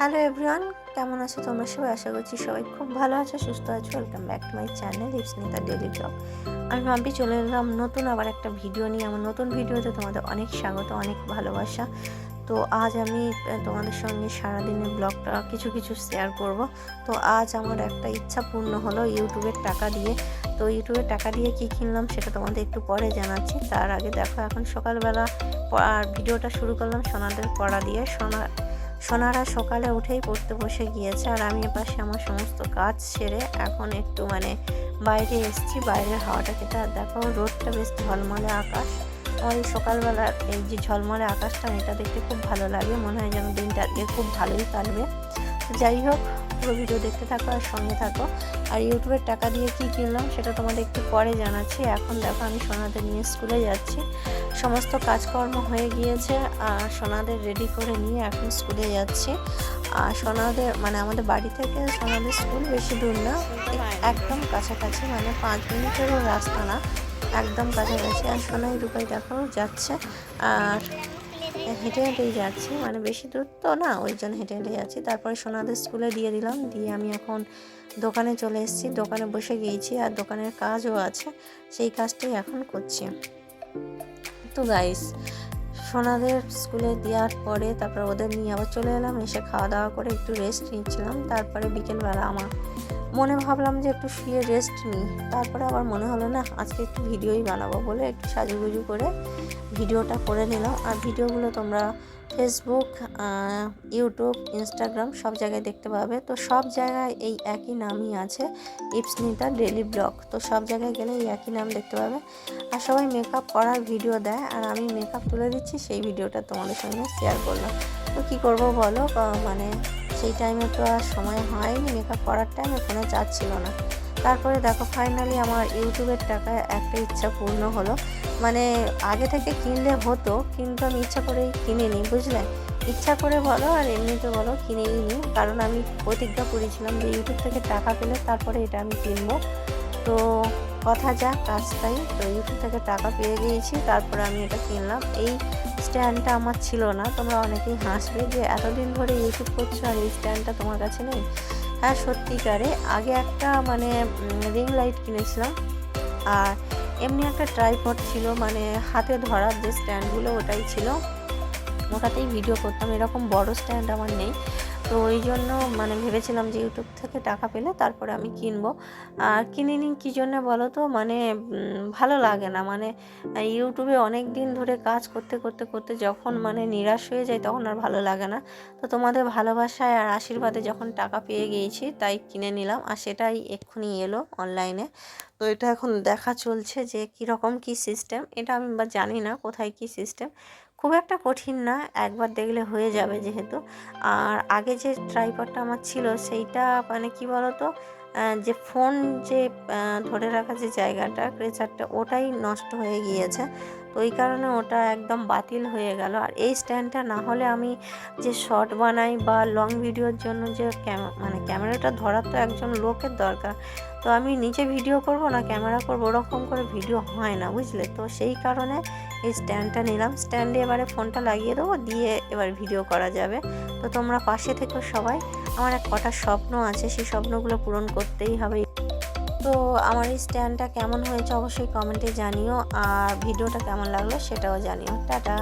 Hello everyone কেমন আছো তোমরা সবাই? আশা করছি সবাই খুব ভালো আছো, সুস্থ আছো। Welcome back to my channel Ipsnita daily vlog আমি ভাবি চলে এলাম নতুন আবার একটা ভিডিও নিয়ে। আমার নতুন ভিডিওতে তোমাদের অনেক স্বাগত, অনেক ভালোবাসা। তো আজ আমি তোমাদের সঙ্গে সারাদিনের ব্লগটা কিছু কিছু শেয়ার করব। তো আজ আমার একটা ইচ্ছা পূর্ণ হলো ইউটিউবের টাকা দিয়ে। তো ইউটিউবের টাকা দিয়ে কি কিনলাম সেটা তোমাদের একটু পরে জানাচ্ছি। তার আগে দেখো, এখন সকালবেলা আর ভিডিওটা শুরু করলাম সোনাদের পড়া দিয়ে। সোনা সোনারা সকালে উঠেই পড়তে বসে গিয়েছে আর আমি এপাশে আমার সমস্ত কাজ সেরে এখন একটু মানে বাইরে এসেছি, বাইরের হাওয়াটা খেতে আর দেখো, রোদটা বেশ ঝলমলে আকাশ। আর এই সকালবেলার এই যে ঝলমলে আকাশটা, এটা দেখতে খুব ভালো লাগে। মনে হয় যেন দিনটা আজকে খুব ভালোই কাটবে। যাই হোক পুরো ভিডিও দেখতে থাকো আর সঙ্গে থাকো। আর ইউটিউবের টাকা দিয়ে কি কিনলাম সেটা তোমাদের একটু পরে জানাচ্ছি। এখন দেখো আমি সোনাদের নিয়ে স্কুলে যাচ্ছি। সমস্ত কাজকর্ম হয়ে গিয়েছে, আর সোনাদের রেডি করে নিয়ে এখন স্কুলে যাচ্ছি। আর সোনাদের মানে আমাদের বাড়ি থেকে সোনাদের স্কুল বেশি দূর না, একদম কাছাকাছি মানে পাঁচ মিনিটেরও রাস্তা না, একদম কাছাকাছি। আর সোনাই রূপাই দেখো যাচ্ছে, আর হেঁটে হেঁটেই যাচ্ছি মানে বেশি দূর তো না, ওই জন্য হেঁটে হেঁটে যাচ্ছি। তারপরে সোনাদের স্কুলে দিয়ে দিলাম, দিয়ে আমি এখন দোকানে চলে এসেছি, দোকানে বসে গিয়েছি আর দোকানের কাজও আছে, সেই কাজটাই এখন করছি। তো গাইস সোনাদের স্কুলে দেওয়ার পরে তারপর ওদের নিয়ে আবার চলে এলাম, এসে খাওয়া দাওয়া করে একটু রেস্ট নিচ্ছিলাম। তারপরে বিকেলবেলা আমার মনে ভাবলাম যে একটু শুয়ে রেস্ট নিই। তারপরে আবার মনে হলো, না, আজকে একটু ভিডিওই বানাবো বলে একটু সাজুগুজু করে ভিডিওটা করে নিলাম। আর ভিডিওগুলো তোমরা ফেসবুক ইউটিউব ইনস্টাগ্রাম সব জায়গায় দেখতে পাবে। তো সব জায়গায় এই একই নামই আছে ইপসনিতা ডেলি ব্লগ তো সব জায়গায় গেলে এই একই নাম দেখতে পাবে। আর সবাই মেকআপ করার ভিডিও দেয়, আর আমি মেকআপ তুলে দিচ্ছি, সেই ভিডিওটা তোমাদের সঙ্গে শেয়ার করলাম। তো কী করব বলো? মানে সেই টাইমে তো আর সময় হয়নি মেকআপ করার টাইমে ফোনে চার্জ ছিল না। তারপরে দেখো ফাইনালি আমার ইউটিউবের টাকায় একটা ইচ্ছা পূর্ণ হলো। মানে আগে থেকে কিনলে হতো, কিন্তু আমি ইচ্ছা করেই কিনিনি, বুঝলে? ইচ্ছা করে বলো আর এমনিতে বলো কিনেই নি, কারণ আমি প্রতিজ্ঞা করেছিলাম যে ইউটিউব থেকে টাকা পেলে তারপরে এটা আমি কিনবো। তো কথা যা কাজ তাই। তো ইউটিউব থেকে টাকা পেয়ে গিয়েছি, তারপরে আমি এটা কিনলাম। এই স্ট্যান্ডটা আমার ছিল না। তোমরা অনেকেই হাসবে যে এতদিন ধরে ইউটিউব করছ আর এই স্ট্যান্ডটা তোমার কাছে নেই। হ্যাঁ সত্যিকারে। আগে একটা মানে রিং লাইট কিনেছিলাম। আর এমনি একটা ট্রাইপড ছিল মানে হাতে ধরার যে স্ট্যান্ডগুলো ওটাই ছিল। ওটাতেই ভিডিও করতাম। এরকম বড় স্ট্যান্ড আমার নেই। তো ওই জন্য মানে ভেবেছিলাম যে ইউটিউব থেকে টাকা পেলে তারপরে আমি কিনবো। আর কিনে কিনিনি কী জন্য বলো তো? মানে ভালো লাগে না। মানে ইউটিউবে অনেক দিন ধরে কাজ করতে করতে করতে যখন মানে নিরাশ হয়ে যায় তখন আর ভালো লাগে না। তো তোমাদের ভালোবাসায় আর আশীর্বাদে যখন টাকা পেয়ে গিয়েছি তাই কিনে নিলাম আর সেটাই এক্ষুনি এলো অনলাইনে তো এটা এখন দেখা চলছে যে কীরকম কী সিস্টেম এটা আমি বা জানি না কোথায় কী সিস্টেম খুব একটা কঠিন না একবার দেখলে হয়ে যাবে যেহেতু। আর আগে যে ট্রাইপডটা আমার ছিল সেইটা মানে কি বলতো যে ফোন যে ধরে রাখা যে জায়গাটা ক্রেচারটা ওটাই নষ্ট হয়ে গিয়েছে। তো ওই কারণে ওটা একদম বাতিল হয়ে গেল। আর এই স্ট্যান্ডটা না হলে আমি যে শর্ট বানাই বা লং ভিডিওর জন্য যে ক্যাম- মানে ক্যামেরাটা ধরার তো একজন লোকের দরকার। তো আমি নিচে ভিডিও করব না ক্যামেরা করব, ওরকম করে ভিডিও হয় না, বুঝলে? তো সেই কারণে এই স্ট্যান্ডটা নিলাম। স্ট্যান্ডে এবারে ফোনটা লাগিয়ে দেবো, দিয়ে এবার ভিডিও করা যাবে। তো তোমরা পাশে থেকো সবাই। আমার এক কটা স্বপ্ন আছে, সেই স্বপ্নগুলো পূরণ করতেই হবে। তো আমার এই স্ট্যান্ডটা কেমন হয়েছে অবশ্যই কমেন্টে জানিও, আর ভিডিওটা কেমন লাগল সেটাও জানিও। টাটা!